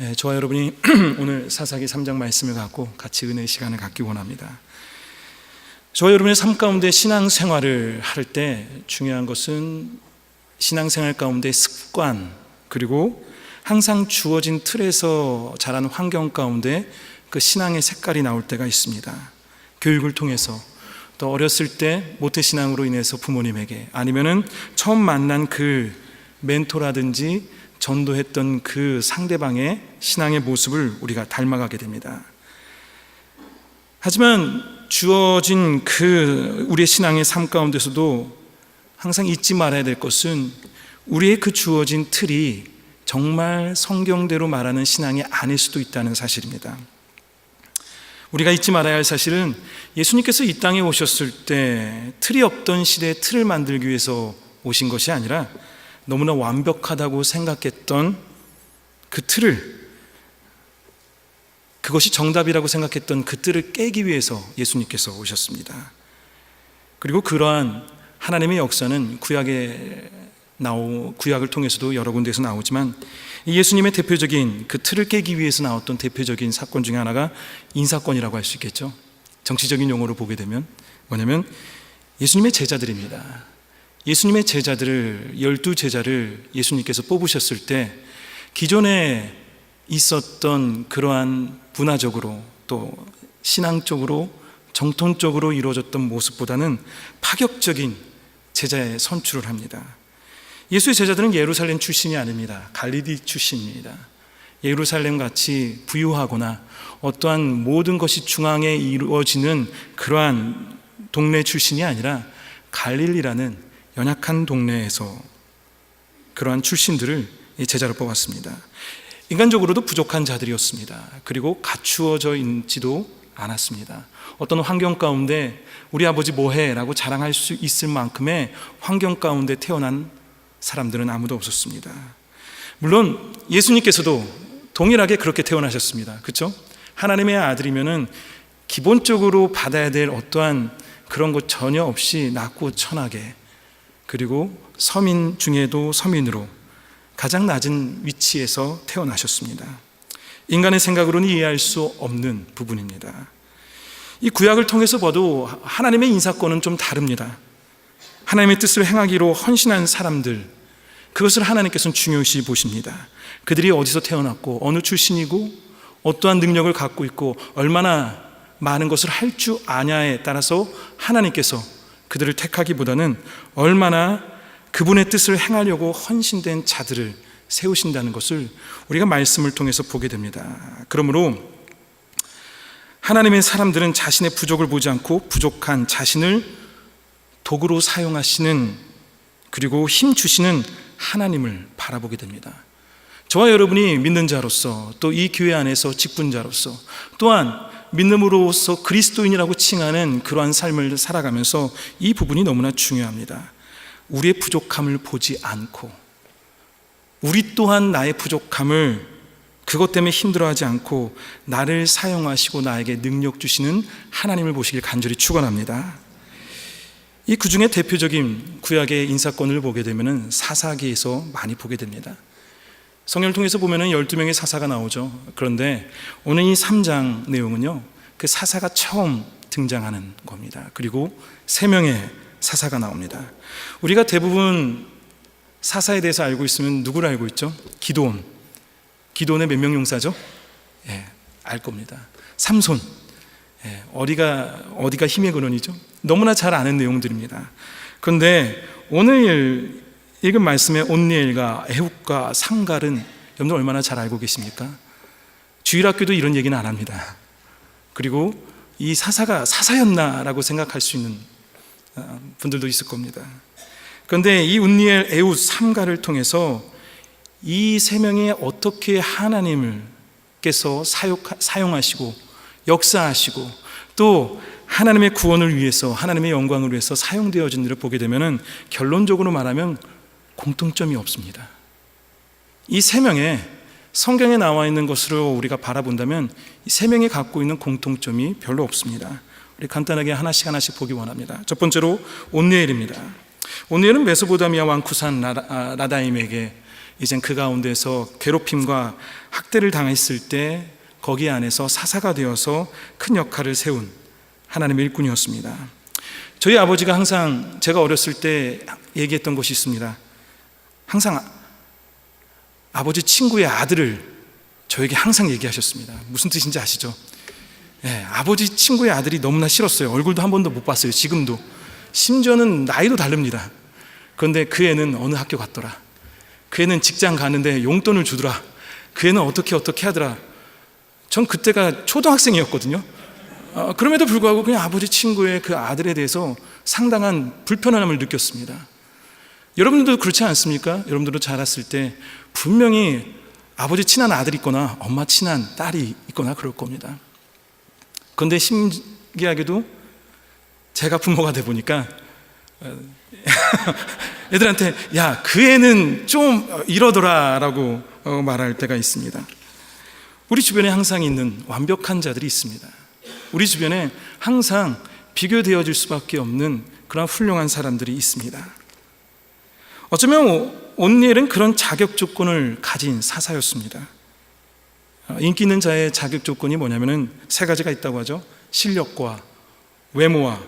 예, 저와 여러분이 오늘 사사기 3장 말씀을 갖고 같이 은혜의 시간을 갖기 원합니다. 저와 여러분의 삶 가운데 신앙 생활을 할 때 중요한 것은 신앙 생활 가운데 습관 그리고 항상 주어진 틀에서 자라는 환경 가운데 그 신앙의 색깔이 나올 때가 있습니다. 교육을 통해서 또 어렸을 때 모태 신앙으로 인해서 부모님에게 아니면은 처음 만난 그 멘토라든지 전도했던 그 상대방의 신앙의 모습을 우리가 닮아가게 됩니다. 하지만 주어진 그 우리의 신앙의 삶 가운데서도 항상 잊지 말아야 될 것은 우리의 그 주어진 틀이 정말 성경대로 말하는 신앙이 아닐 수도 있다는 사실입니다. 우리가 잊지 말아야 할 사실은 예수님께서 이 땅에 오셨을 때 틀이 없던 시대에 틀을 만들기 위해서 오신 것이 아니라 너무나 완벽하다고 생각했던 그 틀을 그것이 정답이라고 생각했던 그 틀을 깨기 위해서 예수님께서 오셨습니다. 그리고 그러한 하나님의 역사는 구약에 나오 구약을 통해서도 여러 군데에서 나오지만 예수님의 대표적인 그 틀을 깨기 위해서 나왔던 대표적인 사건 중에 하나가 인사건이라고 할 수 있겠죠. 정치적인 용어로 보게 되면 뭐냐면 예수님의 제자들입니다. 예수님의 제자들을 열두 제자를 예수님께서 뽑으셨을 때 기존에 있었던 그러한 문화적으로 또 신앙적으로 정통적으로 이루어졌던 모습보다는 파격적인 제자의 선출을 합니다. 예수의 제자들은 예루살렘 출신이 아닙니다. 갈리디 출신입니다. 예루살렘 같이 부유하거나 어떠한 모든 것이 중앙에 이루어지는 그러한 동네 출신이 아니라 갈릴리라는 연약한 동네에서 그러한 출신들을 제자로 뽑았습니다. 인간적으로도 부족한 자들이었습니다. 그리고 갖추어져 있지도 않았습니다. 어떤 환경 가운데 우리 아버지 뭐해? 라고 자랑할 수 있을 만큼의 환경 가운데 태어난 사람들은 아무도 없었습니다. 물론 예수님께서도 동일하게 그렇게 태어나셨습니다. 그렇죠? 하나님의 아들이면은 기본적으로 받아야 될 어떠한 그런 것 전혀 없이 낮고 천하게 그리고 서민 중에도 서민으로 가장 낮은 위치에서 태어나셨습니다. 인간의 생각으로는 이해할 수 없는 부분입니다. 이 구약을 통해서 봐도 하나님의 인사권은 좀 다릅니다. 하나님의 뜻을 행하기로 헌신한 사람들, 그것을 하나님께서는 중요시 보십니다. 그들이 어디서 태어났고, 어느 출신이고, 어떠한 능력을 갖고 있고, 얼마나 많은 것을 할 줄 아냐에 따라서 하나님께서 그들을 택하기보다는 얼마나 그분의 뜻을 행하려고 헌신된 자들을 세우신다는 것을 우리가 말씀을 통해서 보게 됩니다. 그러므로 하나님의 사람들은 자신의 부족을 보지 않고 부족한 자신을 도구로 사용하시는 그리고 힘 주시는 하나님을 바라보게 됩니다. 저와 여러분이 믿는 자로서 또 이 교회 안에서 직분자로서 또한 믿음으로서 그리스도인이라고 칭하는 그러한 삶을 살아가면서 이 부분이 너무나 중요합니다. 우리의 부족함을 보지 않고 우리 또한 나의 부족함을 그것 때문에 힘들어하지 않고 나를 사용하시고 나에게 능력 주시는 하나님을 보시길 간절히 축원합니다. 이 구중에 대표적인 구약의 인사권을 보게 되면은 사사기에서 많이 보게 됩니다. 성경을 통해서 보면은 12명의 사사가 나오죠. 그런데 오늘 이 3장 내용은요. 그 사사가 처음 등장하는 겁니다. 그리고 3명의 사사가 나옵니다. 우리가 대부분 사사에 대해서 알고 있으면 누구를 알고 있죠? 기도원. 기도원의 몇 명 용사죠? 예, 알 겁니다. 삼손. 예, 어디가 어디가 힘의 근원이죠? 너무나 잘 아는 내용들입니다. 그런데 오늘 읽은 말씀의 온니엘과 에훗과 상갈은 여러분들 얼마나 잘 알고 계십니까? 주일학교도 이런 얘기는 안 합니다. 그리고 이 사사가 사사였나라고 생각할 수 있는 어, 분들도 있을 겁니다. 그런데 이 운니엘, 에훗, 삼가를 통해서 이 세 명이 어떻게 하나님을께서 사용하시고 역사하시고 또 하나님의 구원을 위해서 하나님의 영광을 위해서 사용되어진 일을 보게 되면은 결론적으로 말하면 공통점이 없습니다. 이 세 명의 성경에 나와 있는 것으로 우리가 바라본다면 이 세 명이 갖고 있는 공통점이 별로 없습니다. 우리 간단하게 하나씩 하나씩 보기 원합니다. 첫 번째로 온니엘입니다. 온니엘은 메소보다미아 왕 쿠산 라다 임에게 이젠 그 가운데서 괴롭힘과 학대를 당했을 때 거기 안에서 사사가 되어서 큰 역할을 세운 하나님의 일꾼이었습니다. 저희 아버지가 항상 제가 어렸을 때 얘기했던 것이 있습니다. 항상 아버지 친구의 아들을 저에게 항상 얘기하셨습니다. 무슨 뜻인지 아시죠? 예, 아버지 친구의 아들이 너무나 싫었어요. 얼굴도 한 번도 못 봤어요. 지금도. 심지어는 나이도 다릅니다. 그런데 그 애는 어느 학교 갔더라. 그 애는 직장 가는데 용돈을 주더라. 그 애는 어떻게 어떻게 하더라. 전 그때가 초등학생이었거든요. 어, 그럼에도 불구하고 그냥 아버지 친구의 그 아들에 대해서 상당한 불편함을 느꼈습니다. 여러분들도 그렇지 않습니까? 여러분들도 자랐을 때 분명히 아버지 친한 아들이 있거나 엄마 친한 딸이 있거나 그럴 겁니다. 그런데 신기하게도 제가 부모가 돼 보니까 어, 애들한테 야 그 애는 좀 이러더라라고 어, 말할 때가 있습니다. 우리 주변에 항상 있는 완벽한 자들이 있습니다. 우리 주변에 항상 비교되어질 수밖에 없는 그런 훌륭한 사람들이 있습니다. 어쩌면 온니엘은 그런 자격 조건을 가진 사사였습니다. 어, 인기 있는 자의 자격 조건이 뭐냐면은 세 가지가 있다고 하죠. 실력과 외모와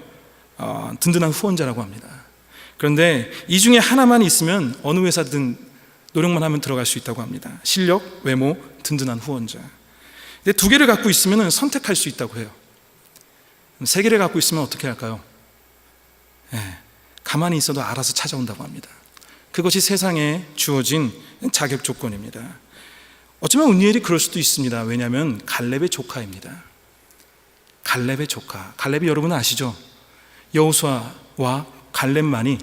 어, 든든한 후원자라고 합니다. 그런데 이 중에 하나만 있으면 어느 회사든 노력만 하면 들어갈 수 있다고 합니다. 실력, 외모, 든든한 후원자. 근데 두 개를 갖고 있으면 선택할 수 있다고 해요. 세 개를 갖고 있으면 어떻게 할까요? 예, 가만히 있어도 알아서 찾아온다고 합니다. 그것이 세상에 주어진 자격 조건입니다. 어쩌면 운니엘이 그럴 수도 있습니다. 왜냐하면 갈렙의 조카입니다. 갈렙의 조카. 갈렙이 여러분 아시죠? 여호수아와 갈렙만이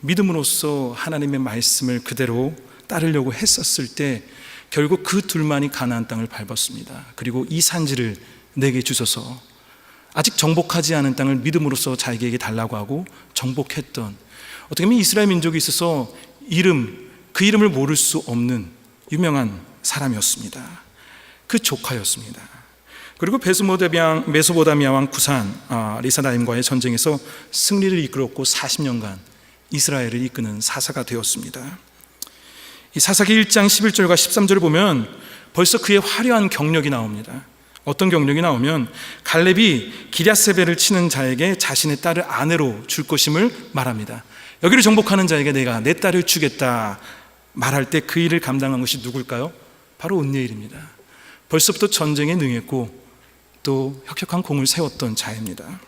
믿음으로써 하나님의 말씀을 그대로 따르려고 했었을 때 결국 그 둘만이 가나안 땅을 밟았습니다. 그리고 이 산지를 내게 주셔서 아직 정복하지 않은 땅을 믿음으로써 자기에게 달라고 하고 정복했던 어떻게 보면 이스라엘 민족에 있어서 이름 그 이름을 모를 수 없는 유명한 사람이었습니다. 그 조카였습니다. 그리고 베스모데비앙 메소보다미아 왕 구산 아, 리사다임과의 전쟁에서 승리를 이끌었고 40년간 이스라엘을 이끄는 사사가 되었습니다. 이 사사기 1장 11절과 13절을 보면 벌써 그의 화려한 경력이 나옵니다. 어떤 경력이 나오면 갈렙이 기랴세벨을 치는 자에게 자신의 딸을 아내로 줄 것임을 말합니다. 여기를 정복하는 자에게 내가 내 딸을 주겠다 말할 때 그 일을 감당한 것이 누굴까요? 바로 온니엘입니다. 벌써부터 전쟁에 능했고 또 혁혁한 공을 세웠던 자입니다.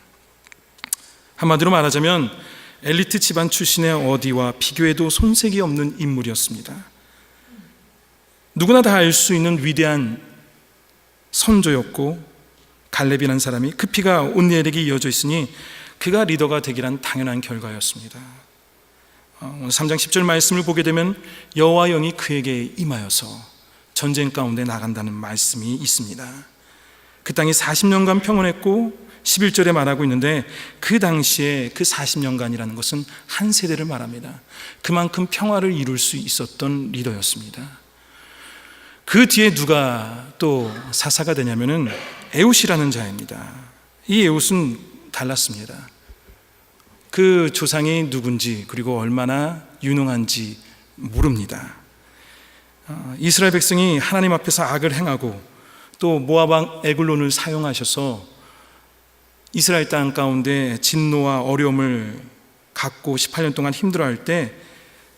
한마디로 말하자면 엘리트 집안 출신의 어디와 비교해도 손색이 없는 인물이었습니다. 누구나 다 알 수 있는 위대한 선조였고 갈렙이라는 사람이 그 피가 온니엘에게 이어져 있으니 그가 리더가 되기란 당연한 결과였습니다. 어, 오늘 3장 10절 말씀을 보게 되면 여호와 영이 그에게 임하여서 전쟁 가운데 나간다는 말씀이 있습니다. 그 땅이 40년간 평온했고 11절에 말하고 있는데 그 당시에 그 40년간이라는 것은 한 세대를 말합니다. 그만큼 평화를 이룰 수 있었던 리더였습니다. 그 뒤에 누가 또 사사가 되냐면은 에웃이라는 자입니다. 이 에웃은 달랐습니다. 그 조상이 누군지 그리고 얼마나 유능한지 모릅니다. 어, 이스라엘 백성이 하나님 앞에서 악을 행하고 또 모아방 에글론을 사용하셔서 이스라엘 땅 가운데 진노와 어려움을 갖고 18년 동안 힘들어할 때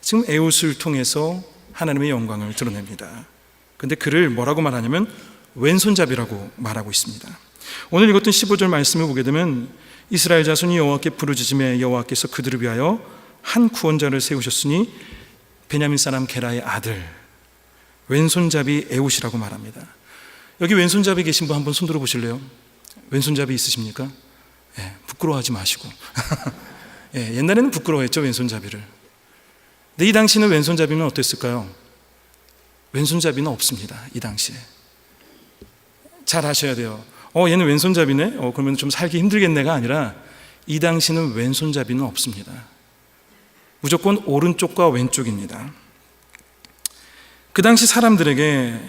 지금 에웃을 통해서 하나님의 영광을 드러냅니다. 근데 그를 뭐라고 말하냐면 왼손잡이라고 말하고 있습니다. 오늘 읽었던 15절 말씀을 보게 되면 이스라엘 자손이 여호와께 부르짖음에 여호와께서 그들을 위하여 한 구원자를 세우셨으니 베냐민 사람 게라의 아들 왼손잡이 에웃이라고 말합니다. 여기 왼손잡이 계신 분 한번 손 들어 보실래요? 왼손잡이 있으십니까? 예, 부끄러워하지 마시고. 예, 옛날에는 부끄러워했죠 왼손잡이를. 근데 이 당시는 왼손잡이는 어땠을까요? 왼손잡이는 없습니다. 이 당시에. 잘 아셔야 돼요. 어, 얘는 왼손잡이네? 어, 그러면 좀 살기 힘들겠네가 아니라 이 당시는 왼손잡이는 없습니다. 무조건 오른쪽과 왼쪽입니다. 그 당시 사람들에게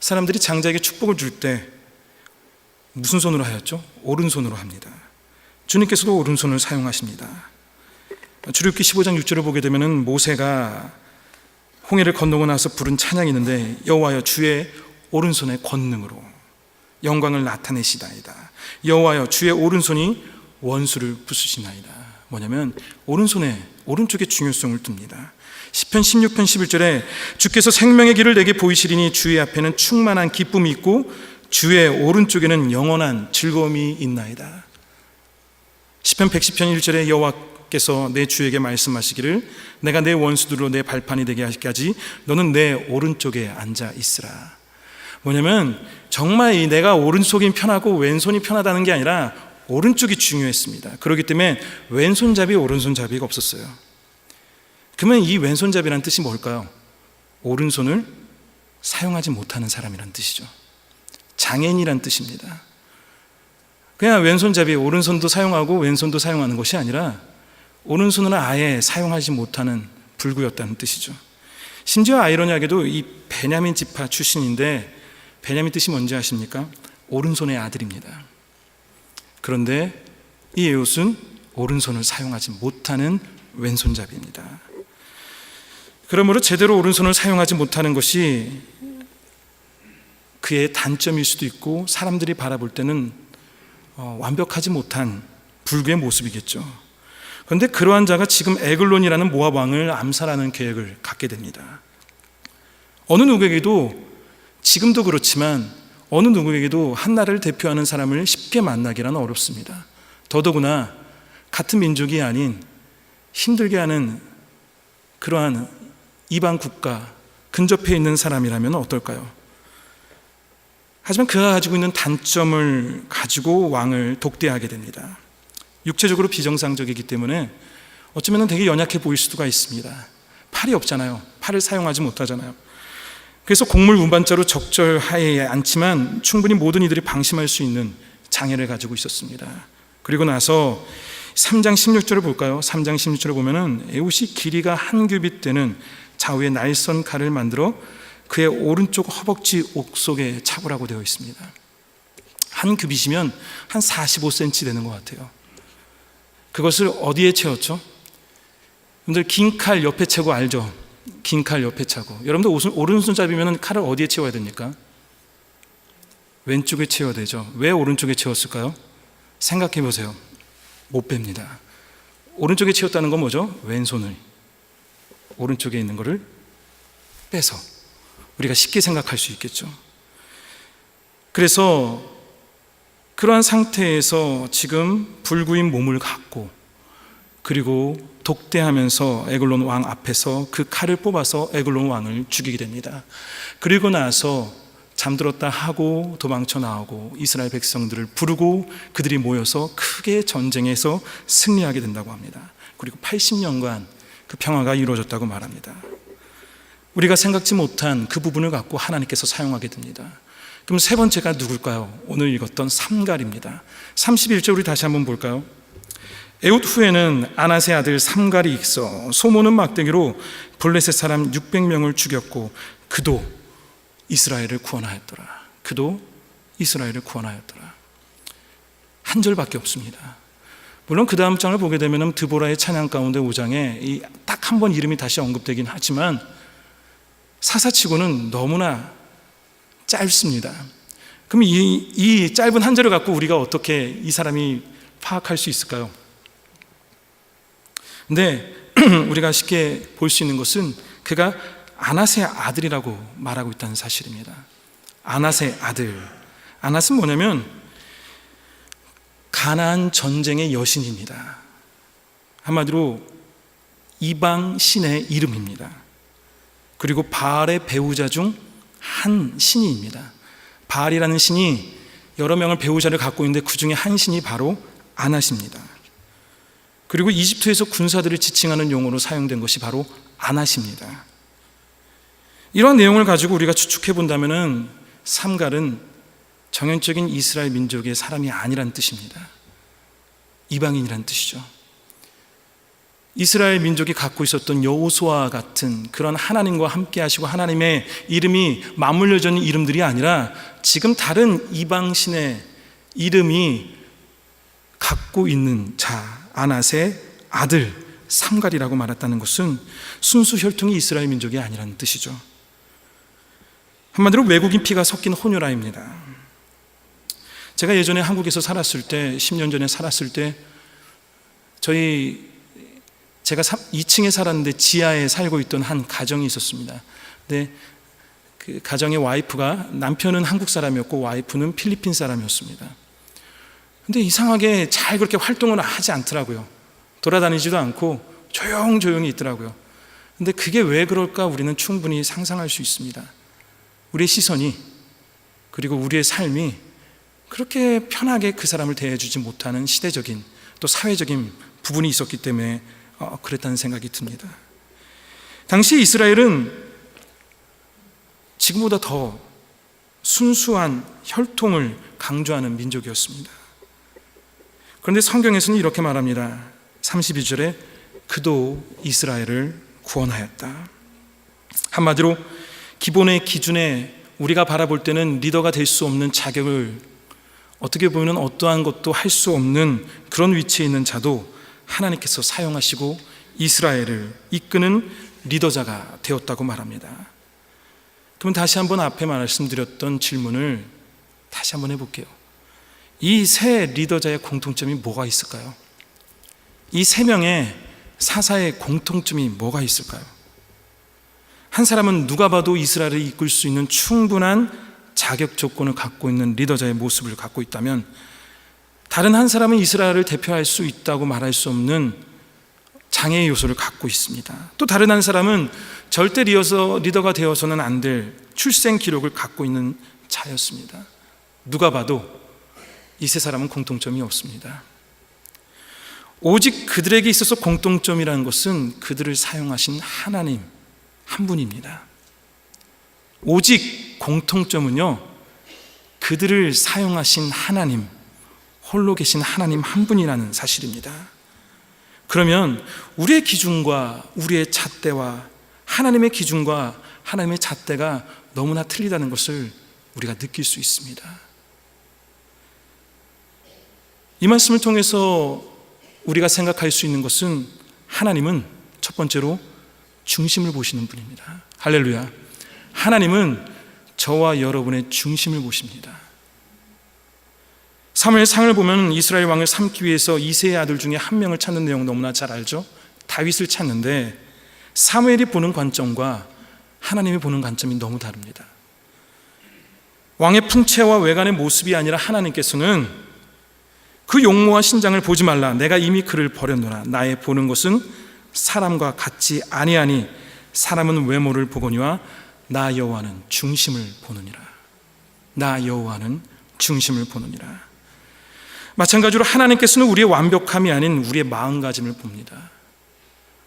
사람들이 장자에게 축복을 줄 때 무슨 손으로 하였죠? 오른손으로 합니다. 주님께서도 오른손을 사용하십니다. 출애굽기 15장 6절을 보게 되면은 모세가 홍해를 건너고 나서 부른 찬양이 있는데 여호와여 주의 오른손의 권능으로 영광을 나타내시다이다. 여호와여 주의 오른손이 원수를 부수시나이다. 뭐냐면 오른손에 오른쪽의 중요성을 둡니다. 시편 16편 11절에 주께서 생명의 길을 내게 보이시리니 주의 앞에는 충만한 기쁨이 있고 주의 오른쪽에는 영원한 즐거움이 있나이다. 시편 110편 1절에 여호와께서 내 주에게 말씀하시기를 내가 내 원수들로 내 발판이 되게 하기까지 너는 내 오른쪽에 앉아 있으라. 뭐냐면 정말 이 내가 오른손이 편하고 왼손이 편하다는 게 아니라 오른쪽이 중요했습니다. 그렇기 때문에 왼손잡이 오른손잡이가 없었어요. 그러면 이 왼손잡이란 뜻이 뭘까요? 오른손을 사용하지 못하는 사람이란 뜻이죠. 장애인이란 뜻입니다. 그냥 왼손잡이 오른손도 사용하고 왼손도 사용하는 것이 아니라 오른손을 아예 사용하지 못하는 불구였다는 뜻이죠. 심지어 아이러니하게도 이 베냐민 지파 출신인데 베냐민 뜻이 뭔지 아십니까? 오른손의 아들입니다. 그런데 이 에웃은 오른손을 사용하지 못하는 왼손잡이입니다. 그러므로 제대로 오른손을 사용하지 못하는 것이 그의 단점일 수도 있고 사람들이 바라볼 때는 어, 완벽하지 못한 불구의 모습이겠죠. 그런데 그러한 자가 지금 에글론이라는 모압 왕을 암살하는 계획을 갖게 됩니다. 어느 누구에게도 지금도 그렇지만 어느 누구에게도 한 나라를 대표하는 사람을 쉽게 만나기란 어렵습니다. 더더구나 같은 민족이 아닌 힘들게 하는 그러한 이방 국가 근접해 있는 사람이라면 어떨까요? 하지만 그가 가지고 있는 단점을 가지고 왕을 독대하게 됩니다. 육체적으로 비정상적이기 때문에 어쩌면 되게 연약해 보일 수가 있습니다. 팔이 없잖아요. 팔을 사용하지 못하잖아요. 그래서 곡물 운반자로 적절하지 않지만 충분히 모든 이들이 방심할 수 있는 장애를 가지고 있었습니다. 그리고 나서 3장 16절을 볼까요? 3장 16절을 보면은 에웃이 길이가 한 규빗 되는 좌우에 날선 칼을 만들어 그의 오른쪽 허벅지 옥 속에 차고라고 되어 있습니다. 한 규빗이면 한 45cm 되는 것 같아요. 그것을 어디에 채웠죠? 여러분들 긴 칼 옆에 채고 알죠? 긴 칼 옆에 차고. 여러분들 오른손잡이면 칼을 어디에 채워야 됩니까? 왼쪽에 채워야 되죠. 왜 오른쪽에 채웠을까요? 생각해 보세요. 못 뺍니다. 오른쪽에 채웠다는 건 뭐죠? 왼손을. 오른쪽에 있는 것을 빼서. 우리가 쉽게 생각할 수 있겠죠. 그래서 그러한 상태에서 지금 불구인 몸을 갖고 그리고 독대하면서 에글론 왕 앞에서 그 칼을 뽑아서 에글론 왕을 죽이게 됩니다. 그리고 나서 잠들었다 하고 도망쳐 나오고 이스라엘 백성들을 부르고 그들이 모여서 크게 전쟁에서 승리하게 된다고 합니다. 그리고 80년간 그 평화가 이루어졌다고 말합니다. 우리가 생각지 못한 그 부분을 갖고 하나님께서 사용하게 됩니다. 그럼 세 번째가 누굴까요? 오늘 읽었던 삼갈입니다. 31절 우리 다시 한번 볼까요? 에웃 후에는 아나세 아들 삼갈이 있어 소모는 막대기로 블레셋 사람 600명을 죽였고 그도 이스라엘을 구원하였더라. 그도 이스라엘을 구원하였더라. 한 절밖에 없습니다. 물론 그 다음 장을 보게 되면 드보라의 찬양 가운데 5장에 딱 한 번 이름이 다시 언급되긴 하지만 사사치고는 너무나 짧습니다. 그럼 이, 이 짧은 한 절을 갖고 우리가 어떻게 이 사람이 파악할 수 있을까요? 근데 우리가 쉽게 볼 수 있는 것은 그가 아나스의 아들이라고 말하고 있다는 사실입니다. 아나스의 아들. 아나스는 뭐냐면 가나안 전쟁의 여신입니다. 한마디로 이방 신의 이름입니다. 그리고 바알의 배우자 중 한 신이입니다. 바알이라는 신이 여러 명을 배우자를 갖고 있는데 그 중에 한 신이 바로 아나십니다. 그리고 이집트에서 군사들을 지칭하는 용어로 사용된 것이 바로 아나십니다. 이러한 내용을 가지고 우리가 추측해 본다면은 삼갈은 정형적인 이스라엘 민족의 사람이 아니란 뜻입니다. 이방인이란 뜻이죠. 이스라엘 민족이 갖고 있었던 여호수아와 같은 그런 하나님과 함께 하시고 하나님의 이름이 맞물려져 있는 이름들이 아니라 지금 다른 이방신의 이름이 갖고 있는 자 아낫의 아들 삼갈이라고 말했다는 것은 순수 혈통이 이스라엘 민족이 아니라는 뜻이죠. 한마디로 외국인 피가 섞인 혼혈아입니다. 제가 예전에 한국에서 살았을 때, 10년 전에 살았을 때, 저희, 제가 2층에 살았는데 지하에 살고 있던 한 가정이 있었습니다. 근데 그 가정의 와이프가 남편은 한국 사람이었고 와이프는 필리핀 사람이었습니다. 근데 이상하게 잘 그렇게 활동을 하지 않더라고요. 돌아다니지도 않고 조용조용히 있더라고요. 근데 그게 왜 그럴까 우리는 충분히 상상할 수 있습니다. 우리의 시선이 그리고 우리의 삶이 그렇게 편하게 그 사람을 대해주지 못하는 시대적인 또 사회적인 부분이 있었기 때문에 어, 그랬다는 생각이 듭니다. 당시 이스라엘은 지금보다 더 순수한 혈통을 강조하는 민족이었습니다. 그런데 성경에서는 이렇게 말합니다. 32절에 그도 이스라엘을 구원하였다. 한마디로 기본의 기준에 우리가 바라볼 때는 리더가 될 수 없는 자격을 어떻게 보면 어떠한 것도 할 수 없는 그런 위치에 있는 자도 하나님께서 사용하시고 이스라엘을 이끄는 리더자가 되었다고 말합니다. 그럼 다시 한번 앞에 말씀드렸던 질문을 다시 한번 해볼게요. 이 세 리더자의 공통점이 뭐가 있을까요? 이 세 명의 사사의 공통점이 뭐가 있을까요? 한 사람은 누가 봐도 이스라엘을 이끌 수 있는 충분한 자격 조건을 갖고 있는 리더자의 모습을 갖고 있다면 다른 한 사람은 이스라엘을 대표할 수 있다고 말할 수 없는 장애의 요소를 갖고 있습니다. 또 다른 한 사람은 절대 리어서 리더가 되어서는 안 될 출생 기록을 갖고 있는 자였습니다. 누가 봐도 이 세 사람은 공통점이 없습니다. 오직 그들에게 있어서 공통점이라는 것은 그들을 사용하신 하나님 한 분입니다. 오직 공통점은요, 그들을 사용하신 하나님, 홀로 계신 하나님 한 분이라는 사실입니다. 그러면 우리의 기준과 우리의 잣대와 하나님의 기준과 하나님의 잣대가 너무나 틀리다는 것을 우리가 느낄 수 있습니다. 이 말씀을 통해서 우리가 생각할 수 있는 것은 하나님은 첫 번째로 중심을 보시는 분입니다. 할렐루야. 하나님은 저와 여러분의 중심을 보십니다. 사무엘 상을 보면 이스라엘 왕을 삼기 위해서 이세의 아들 중에 한 명을 찾는 내용 너무나 잘 알죠. 다윗을 찾는데 사무엘이 보는 관점과 하나님이 보는 관점이 너무 다릅니다. 왕의 풍채와 외관의 모습이 아니라 하나님께서는 그 용모와 신장을 보지 말라. 내가 이미 그를 버렸노라. 나의 보는 것은 사람과 같지 아니하니 사람은 외모를 보거니와 나 여호와는 중심을 보느니라. 나 여호와는 중심을 보느니라. 마찬가지로 하나님께서는 우리의 완벽함이 아닌 우리의 마음가짐을 봅니다.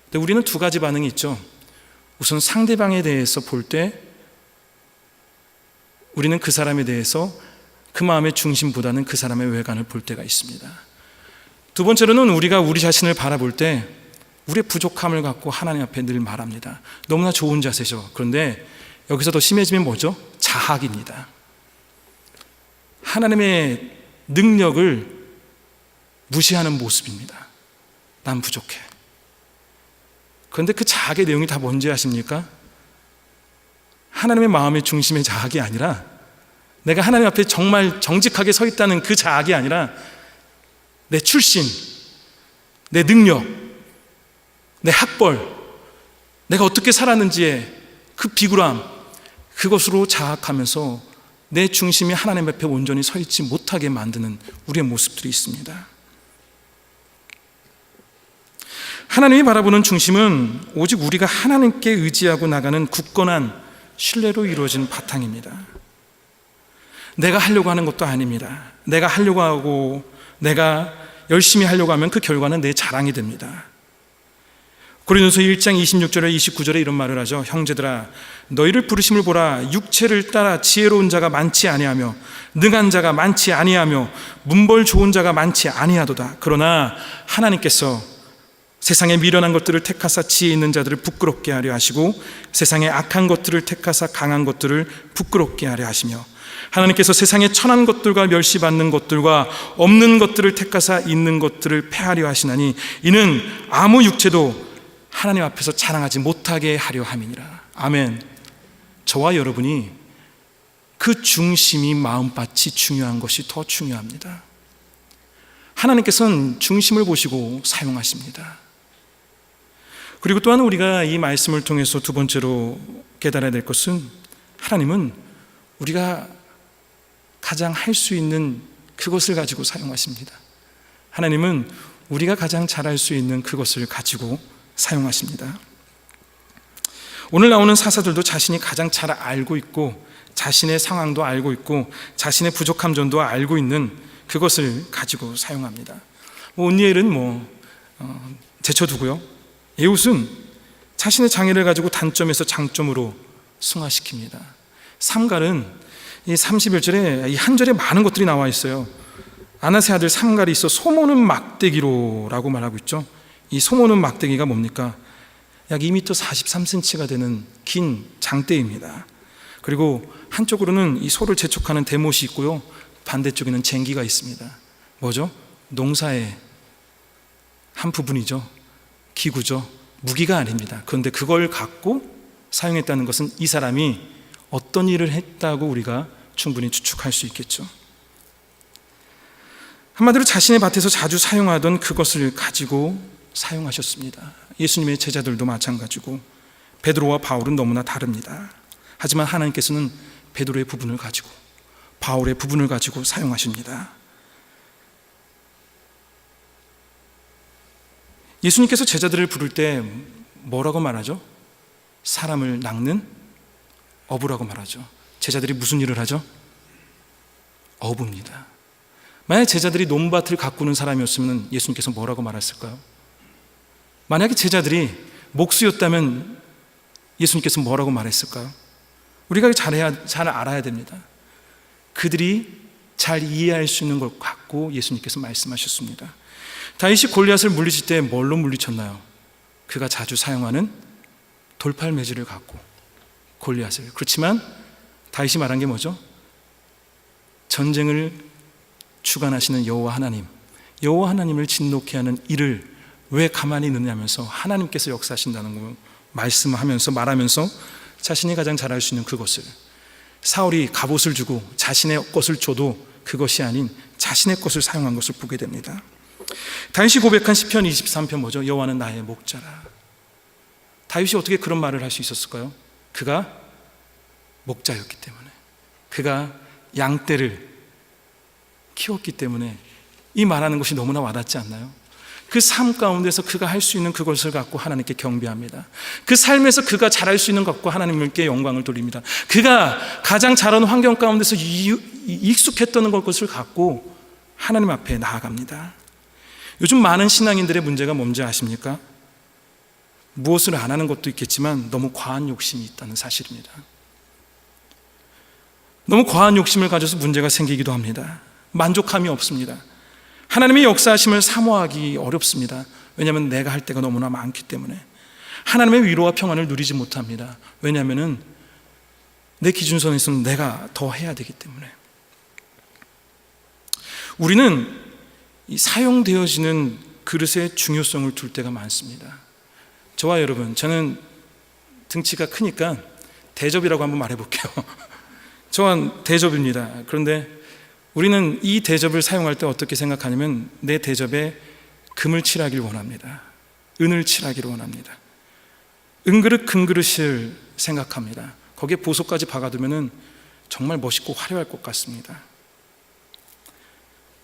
근데 우리는 두 가지 반응이 있죠. 우선 상대방에 대해서 볼 때 우리는 그 사람에 대해서 그 마음의 중심보다는 그 사람의 외관을 볼 때가 있습니다. 두 번째로는 우리가 우리 자신을 바라볼 때 우리의 부족함을 갖고 하나님 앞에 늘 말합니다. 너무나 좋은 자세죠. 그런데 여기서 더 심해지면 뭐죠? 자학입니다. 하나님의 능력을 무시하는 모습입니다. 난 부족해. 그런데 그 자학의 내용이 다 뭔지 아십니까? 하나님의 마음의 중심의 자학이 아니라 내가 하나님 앞에 정말 정직하게 서 있다는 그 자학이 아니라 내 출신, 내 능력, 내 학벌, 내가 어떻게 살았는지의 그 비굴함, 그것으로 자학하면서 내 중심이 하나님 앞에 온전히 서 있지 못하게 만드는 우리의 모습들이 있습니다. 하나님이 바라보는 중심은 오직 우리가 하나님께 의지하고 나가는 굳건한 신뢰로 이루어진 바탕입니다. 내가 하려고 하는 것도 아닙니다. 내가 하려고 하고 내가 열심히 하려고 하면 그 결과는 내 자랑이 됩니다. 고린도서 1장 26절에 29절에 이런 말을 하죠. 형제들아 너희를 부르심을 보라 육체를 따라 지혜로운 자가 많지 아니하며 능한 자가 많지 아니하며 문벌 좋은 자가 많지 아니하도다. 그러나 하나님께서 세상에 미련한 것들을 택하사 지혜 있는 자들을 부끄럽게 하려 하시고 세상에 악한 것들을 택하사 강한 것들을 부끄럽게 하려 하시며 하나님께서 세상의 천한 것들과 멸시받는 것들과 없는 것들을 택하사 있는 것들을 패하려 하시나니 이는 아무 육체도 하나님 앞에서 자랑하지 못하게 하려 함이니라. 아멘. 저와 여러분이 그 중심이 마음밭이 중요한 것이 더 중요합니다. 하나님께서는 중심을 보시고 사용하십니다. 그리고 또한 우리가 이 말씀을 통해서 두 번째로 깨달아야 될 것은 하나님은 우리가 가장 할 수 있는 그것을 가지고 사용하십니다. 하나님은 우리가 가장 잘할 수 있는 그것을 가지고 사용하십니다. 오늘 나오는 사사들도 자신이 가장 잘 알고 있고 자신의 상황도 알고 있고 자신의 부족함 전도 알고 있는 그것을 가지고 사용합니다. 뭐 온니엘은 뭐 어, 제쳐두고요. 에웃은 자신의 장애를 가지고 단점에서 장점으로 승화시킵니다. 삼갈은 이 31절에 이 한 절에 많은 것들이 나와 있어요. 아나세 아들 삼갈이 있어 소모는 막대기로라고 말하고 있죠. 이 소모는 막대기가 뭡니까? 약 2m 43cm가 되는 긴 장대입니다. 그리고 한쪽으로는 이 소를 재촉하는 대못이 있고요. 반대쪽에는 쟁기가 있습니다. 뭐죠? 농사의 한 부분이죠. 기구죠. 무기가 아닙니다. 그런데 그걸 갖고 사용했다는 것은 이 사람이 어떤 일을 했다고 우리가 충분히 추측할 수 있겠죠. 한마디로 자신의 밭에서 자주 사용하던 그것을 가지고 사용하셨습니다. 예수님의 제자들도 마찬가지고 베드로와 바울은 너무나 다릅니다. 하지만 하나님께서는 베드로의 부분을 가지고 바울의 부분을 가지고 사용하십니다. 예수님께서 제자들을 부를 때 뭐라고 말하죠? 사람을 낚는 어부라고 말하죠. 제자들이 무슨 일을 하죠? 어부입니다. 만약 제자들이 논밭을 가꾸는 사람이었으면 예수님께서 뭐라고 말했을까요? 만약에 제자들이 목수였다면 예수님께서 뭐라고 말했을까요? 우리가 잘해야, 잘 알아야 됩니다. 그들이 잘 이해할 수 있는 걸 갖고 예수님께서 말씀하셨습니다. 다윗이 골리앗을 물리칠 때 뭘로 물리쳤나요? 그가 자주 사용하는 돌팔매질을 갖고 골리앗을. 그렇지만 다윗이 말한 게 뭐죠? 전쟁을 주관하시는 여호와 하나님, 여호와 하나님을 진노케 하는 일을 왜 가만히 있느냐면서 하나님께서 역사하신다는 거 말씀하면서 말하면서 자신이 가장 잘할 수 있는 그것을 사울이 갑옷을 주고 자신의 것을 줘도 그것이 아닌 자신의 것을 사용한 것을 보게 됩니다. 다윗이 고백한 시편 23편 뭐죠? 여호와는 나의 목자라. 다윗이 어떻게 그런 말을 할 수 있었을까요? 그가 목자였기 때문에 그가 양떼를 키웠기 때문에 이 말하는 것이 너무나 와닿지 않나요? 그 삶 가운데서 그가 할 수 있는 그것을 갖고 하나님께 경배합니다. 그 삶에서 그가 잘할 수 있는 것과 하나님께 영광을 돌립니다. 그가 가장 잘하는 환경 가운데서 익숙했던 것을 갖고 하나님 앞에 나아갑니다. 요즘 많은 신앙인들의 문제가 뭔지 아십니까? 무엇을 안 하는 것도 있겠지만 너무 과한 욕심이 있다는 사실입니다. 너무 과한 욕심을 가져서 문제가 생기기도 합니다. 만족함이 없습니다. 하나님의 역사하심을 사모하기 어렵습니다. 왜냐하면 내가 할 때가 너무나 많기 때문에 하나님의 위로와 평안을 누리지 못합니다. 왜냐하면 내 기준선에서는 내가 더 해야 되기 때문에 우리는 이 사용되어지는 그릇의 중요성을 둘 때가 많습니다. 저와 여러분, 저는 등치가 크니까 대접이라고 한번 말해볼게요. 저한 대접입니다. 그런데 우리는 이 대접을 사용할 때 어떻게 생각하냐면 내 대접에 금을 칠하기를 원합니다. 은을 칠하기를 원합니다. 은그릇 금그릇을 생각합니다. 거기에 보석까지 박아두면 정말 멋있고 화려할 것 같습니다.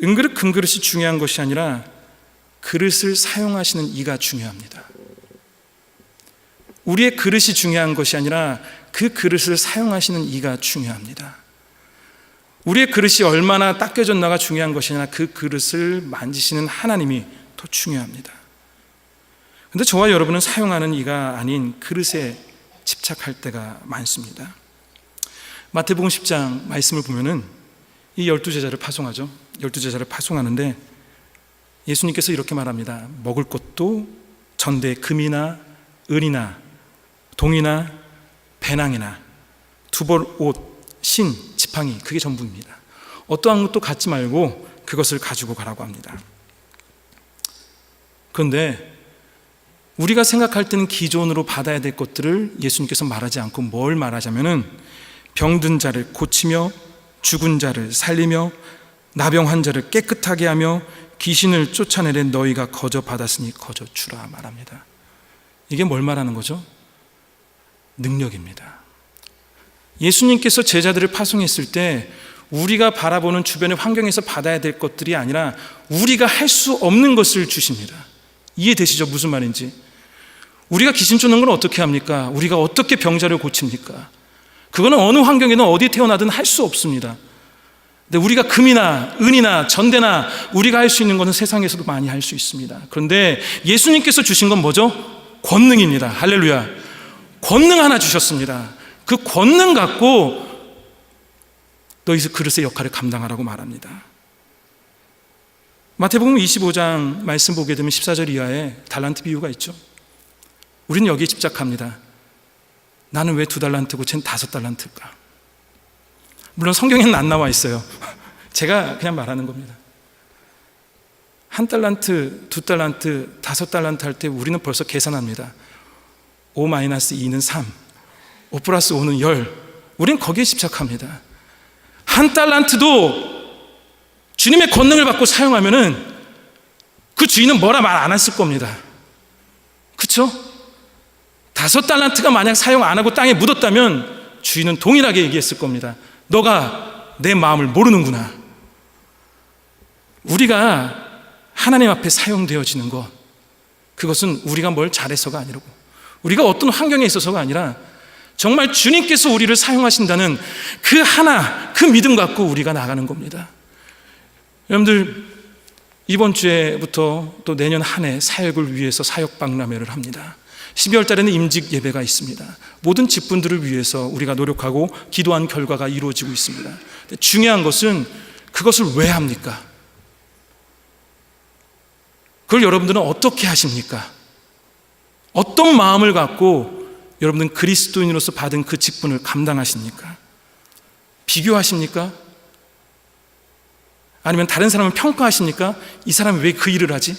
은그릇 금그릇이 중요한 것이 아니라 그릇을 사용하시는 이가 중요합니다. 우리의 그릇이 중요한 것이 아니라 그 그릇을 사용하시는 이가 중요합니다. 우리의 그릇이 얼마나 닦여졌나가 중요한 것이 아니라 그 그릇을 만지시는 하나님이 더 중요합니다. 근데 저와 여러분은 사용하는 이가 아닌 그릇에 집착할 때가 많습니다. 마태복음 10장 말씀을 보면은 이 열두 제자를 파송하죠. 열두 제자를 파송하는데 예수님께서 이렇게 말합니다. 먹을 것도 전대 금이나 은이나 동이나 배낭이나 두벌 옷, 신, 지팡이 그게 전부입니다. 어떠한 것도 갖지 말고 그것을 가지고 가라고 합니다. 그런데 우리가 생각할 때는 기존으로 받아야 될 것들을 예수님께서 말하지 않고 뭘 말하자면은 병든 자를 고치며 죽은 자를 살리며 나병 환자를 깨끗하게 하며 귀신을 쫓아내려 너희가 거저 받았으니 거저 주라 말합니다. 이게 뭘 말하는 거죠? 능력입니다. 예수님께서 제자들을 파송했을 때 우리가 바라보는 주변의 환경에서 받아야 될 것들이 아니라 우리가 할 수 없는 것을 주십니다. 이해되시죠? 무슨 말인지. 우리가 귀신 쫓는 건 어떻게 합니까? 우리가 어떻게 병자를 고칩니까? 그거는 어느 환경에는 어디 태어나든 할 수 없습니다. 근데 우리가 금이나 은이나 전대나 우리가 할 수 있는 것은 세상에서도 많이 할 수 있습니다. 그런데 예수님께서 주신 건 뭐죠? 권능입니다. 할렐루야. 권능 하나 주셨습니다. 그 권능 갖고 너희 그릇의 역할을 감당하라고 말합니다. 마태복음 25장 말씀 보게 되면 14절 이하에 달란트 비유가 있죠. 우리는 여기에 집착합니다. 나는 왜 두 달란트고 쟨 다섯 달란트일까? 물론 성경에는 안 나와 있어요. 제가 그냥 말하는 겁니다. 한 달란트, 두 달란트, 다섯 달란트 할 때 우리는 벌써 계산합니다. 5 마이너스 2는 3, 5 플러스 5는 10. 우리는 거기에 집착합니다. 한 달란트도 주님의 권능을 받고 사용하면은 그 주인은 뭐라 말 안 했을 겁니다. 그쵸? 다섯 달란트가 만약 사용 안 하고 땅에 묻었다면 주인은 동일하게 얘기했을 겁니다. 너가 내 마음을 모르는구나. 우리가 하나님 앞에 사용되어지는 것, 그것은 우리가 뭘 잘해서가 아니라고. 우리가 어떤 환경에 있어서가 아니라 정말 주님께서 우리를 사용하신다는 그 하나, 그 믿음 갖고 우리가 나가는 겁니다. 여러분들, 이번 주에부터 또 내년 한 해 사역을 위해서 사역 박람회를 합니다. 12월 달에는 임직 예배가 있습니다. 모든 직분들을 위해서 우리가 노력하고 기도한 결과가 이루어지고 있습니다. 중요한 것은 그것을 왜 합니까? 그걸 여러분들은 어떻게 하십니까? 어떤 마음을 갖고 여러분들은 그리스도인으로서 받은 그 직분을 감당하십니까? 비교하십니까? 아니면 다른 사람을 평가하십니까? 이 사람이 왜 그 일을 하지?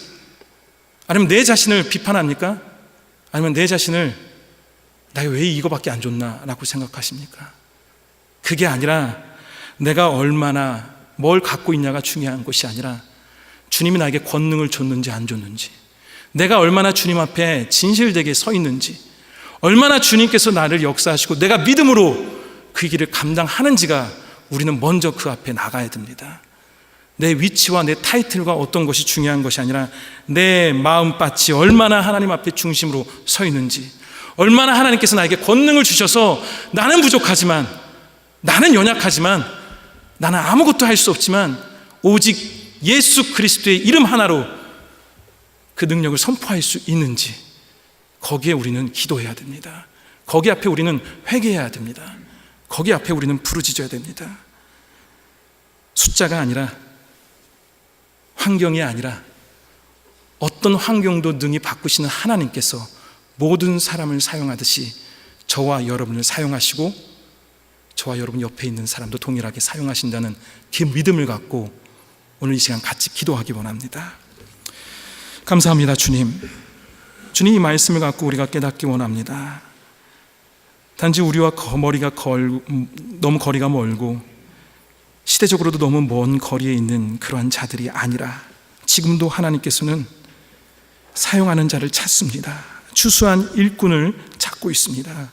아니면 내 자신을 비판합니까? 아니면 내 자신을 내가 왜 이거밖에 안 줬나? 라고 생각하십니까? 그게 아니라 내가 얼마나 뭘 갖고 있냐가 중요한 것이 아니라 주님이 나에게 권능을 줬는지 안 줬는지 내가 얼마나 주님 앞에 진실되게 서 있는지 얼마나 주님께서 나를 역사하시고 내가 믿음으로 그 길을 감당하는지가 우리는 먼저 그 앞에 나가야 됩니다. 내 위치와 내 타이틀과 어떤 것이 중요한 것이 아니라 내 마음밭이 얼마나 하나님 앞에 중심으로 서 있는지, 얼마나 하나님께서 나에게 권능을 주셔서 나는 부족하지만, 나는 연약하지만, 나는 아무것도 할 수 없지만, 오직 예수 그리스도의 이름 하나로 그 능력을 선포할 수 있는지, 거기에 우리는 기도해야 됩니다. 거기 앞에 우리는 회개해야 됩니다. 거기 앞에 우리는 부르짖어야 됩니다. 숫자가 아니라 환경이 아니라 어떤 환경도 능히 바꾸시는 하나님께서 모든 사람을 사용하듯이 저와 여러분을 사용하시고 저와 여러분 옆에 있는 사람도 동일하게 사용하신다는 그 믿음을 갖고 오늘 이 시간 같이 기도하기 원합니다. 감사합니다, 주님. 주님 이 말씀을 갖고 우리가 깨닫기 원합니다. 단지 우리와 거리가 걸, 너무 거리가 멀고 시대적으로도 너무 먼 거리에 있는 그러한 자들이 아니라 지금도 하나님께서는 사용하는 자를 찾습니다. 추수한 일꾼을 찾고 있습니다.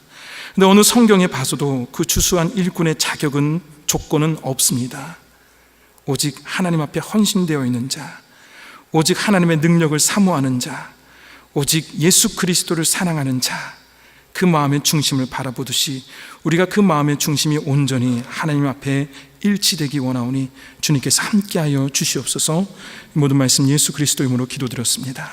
근데 어느 성경에 봐서도 그 추수한 일꾼의 자격은 조건은 없습니다. 오직 하나님 앞에 헌신되어 있는 자, 오직 하나님의 능력을 사모하는 자, 오직 예수 그리스도를 사랑하는 자, 그 마음의 중심을 바라보듯이 우리가 그 마음의 중심이 온전히 하나님 앞에 일치되기 원하오니 주님께서 함께하여 주시옵소서 모든 말씀 예수 그리스도 이름으로 기도드렸습니다.